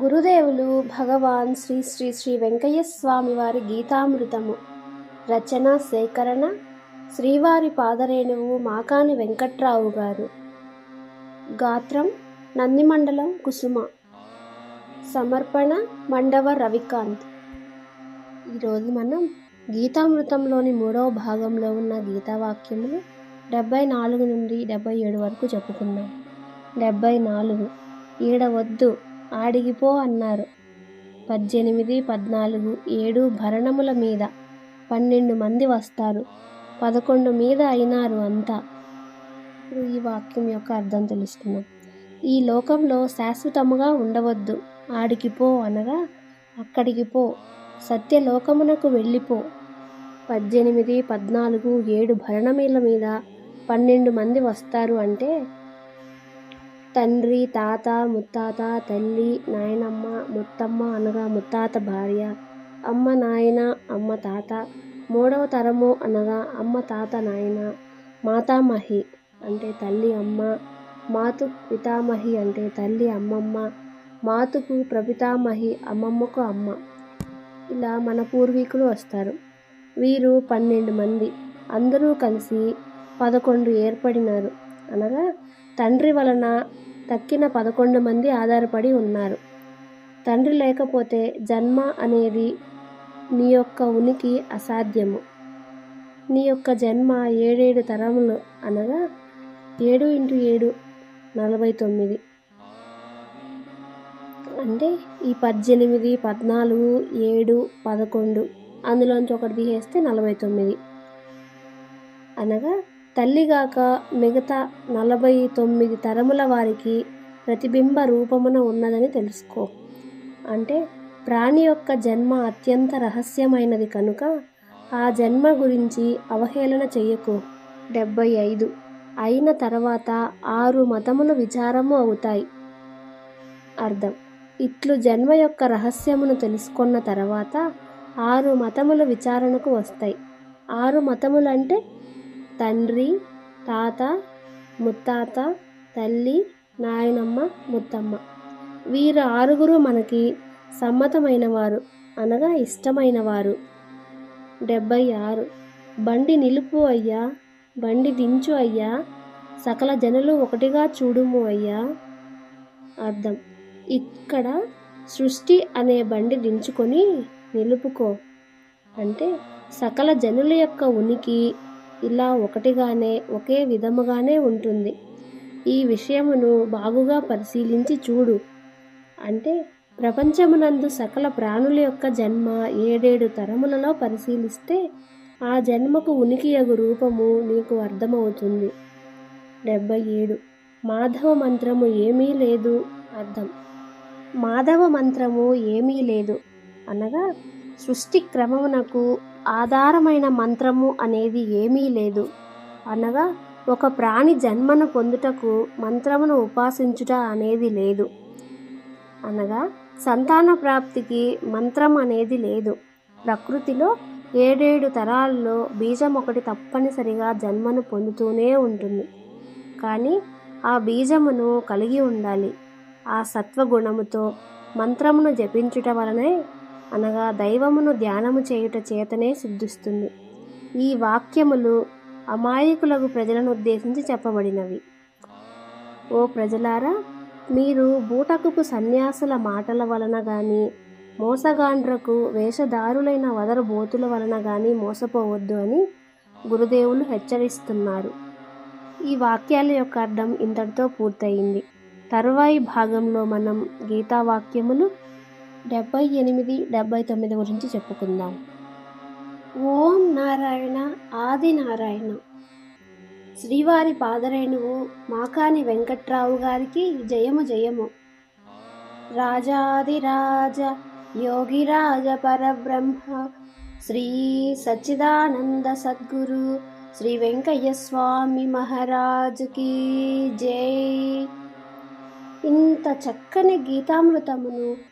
గురుదేవులు భగవాన్ శ్రీ శ్రీ శ్రీ వెంకయ్య స్వామి వారి గీతామృతము. రచన సేకరణ శ్రీవారి పాదరేణువు మాకాని వెంకట్రావు గారు. గాత్రం నందిమండలం కుసుమ. సమర్పణ మండవ రవికాంత్. ఈరోజు మనం గీతామృతంలోని మూడవ భాగంలో ఉన్న గీతావాక్యములు డెబ్బై నాలుగు నుండి డెబ్బై ఏడు వరకు చెప్పుకున్నాం డెబ్బై నాలుగు. ఈడవద్దు ఆడిగిపో అన్నారు. పద్దెనిమిది పద్నాలుగు ఏడు భరణముల మీద పన్నెండు మంది వస్తారు. పదకొండు మీద అయినారు అంతా. ఇప్పుడు ఈ వాక్యం యొక్క అర్థం తెలుసుకున్నాం ఈ లోకంలో శాశ్వతముగా ఉండవద్దు. ఆడికి పో అనగా అక్కడికి పో. సత్యలోకమునకు వెళ్ళిపో. పద్దెనిమిది పద్నాలుగు ఏడు భరణముల మీద పన్నెండు మంది వస్తారు అంటే తండ్రి తాత ముత్తాత తల్లి నాయనమ్మ ముత్తమ్మ అనగా ముత్తాత భార్య అమ్మ నాయన అమ్మ తాత మూడవ తరము అనగా అమ్మ తాత నాయన మాతామహి అంటే తల్లి అమ్మ మాతు పితామహి అంటే తల్లి అమ్మమ్మ మాతుకు ప్రపితామహి అమ్మమ్మకు అమ్మ. ఇలా మన పూర్వీకులు వస్తారు. వీరు పన్నెండు మంది. అందరూ కలిసి పదకొండు ఏర్పడినారు. అనగా తండ్రి వలన తక్కిన పదకొండు మంది ఆధారపడి ఉన్నారు. తండ్రి లేకపోతే జన్మ అనేది నీ యొక్క ఉనికి అసాధ్యము. నీ యొక్క జన్మ ఏడేడు తరములు అనగా ఏడు ఇంటూ ఏడు నలభై తొమ్మిది. అంటే ఈ పద్దెనిమిది పద్నాలుగు ఏడు పదకొండు అందులోంచి ఒకటి తీసేస్తే నలభై తొమ్మిది. అనగా తల్లిగాక మిగతా నలభై తొమ్మిది తరముల వారికి ప్రతిబింబ రూపమున ఉన్నదని తెలుసుకో. అంటే ప్రాణి యొక్క జన్మ అత్యంత రహస్యమైనది కనుక ఆ జన్మ గురించి అవహేళన చెయ్యకు. డెబ్బై ఐదు. అయిన తర్వాత ఆరు మతములు విచారము అవుతాయి. అర్థం. ఇట్లు జన్మ యొక్క రహస్యమును తెలుసుకున్న తర్వాత ఆరు మతముల విచారణకు వస్తాయి. ఆరు మతములంటే తండ్రి తాత ముత్తాత తల్లి నాయనమ్మ ముత్తమ్మ. వీరు ఆరుగురు మనకి సమ్మతమైన వారు అనగా ఇష్టమైన వారు డెబ్బై ఆరు. బండి నిలుపు అయ్యా బండి దించు అయ్యా సకల జనులు ఒకటిగా చూడుము అయ్యా అర్థం. ఇక్కడ సృష్టి అనే బండి దించుకొని నిలుపుకో. అంటే సకల జనుల యొక్క ఉనికి ఇలా ఒకటిగానే ఒకే విధముగానే ఉంటుంది. ఈ విషయమును బాగుగా పరిశీలించి చూడు. అంటే ప్రపంచమునందు సకల ప్రాణుల యొక్క జన్మ ఏడేడు తరములలో పరిశీలిస్తే ఆ జన్మకు ఉనికి యగు రూపము నీకు అర్థమవుతుంది. డెబ్బై ఏడు మాధవ మంత్రము ఏమీ లేదు అర్థం. మాధవ మంత్రము ఏమీ లేదు అనగా సృష్టి క్రమమునకు ఆధారమైన మంత్రము అనేది ఏమీ లేదు. అనగా ఒక ప్రాణి జన్మను పొందుటకు మంత్రమును ఉపాసించుట అనేది లేదు. అనగా సంతాన ప్రాప్తికి మంత్రం అనేది లేదు. ప్రకృతిలో ఏడేడు తరాల్లో బీజం ఒకటి తప్పనిసరిగా జన్మను పొందుతూనే ఉంటుంది. కానీ ఆ బీజమును కలిగి ఉండాలి. ఆ సత్వగుణముతో మంత్రమును జపించుట వలనే అనగా దైవమును ధ్యానము చేయుట చేతనే సిద్ధిస్తుంది. ఈ వాక్యములు అమాయకులకు ప్రజలను ఉద్దేశించి చెప్పబడినవి. ఓ ప్రజలారా మీరు బూటకుపు సన్యాసుల మాటల వలన కానీ మోసగాండ్రకు వేషధారులైన వదరు బోతుల వలన కానీ మోసపోవద్దు అని గురుదేవులు హెచ్చరిస్తున్నారు. ఈ వాక్యాల యొక్క అర్థం ఇంతటితో పూర్తయింది. తరువాయి భాగంలో మనం గీతావాక్యములు డెబ్బై ఎనిమిది డెబ్బై తొమ్మిది గురించి చెప్పుకుందాం. ఓం నారాయణ ఆది నారాయణ. శ్రీవారి పాదరేణువు మాకాని వెంకట్రావు గారికి జయము జయము. రాజాదిరాజ యోగిరాజ పరబ్రహ్మ శ్రీ సచ్చిదానంద సద్గురు శ్రీ వెంకయ్య స్వామి మహారాజుకి జై. ఇంత చక్కని గీతామృతమును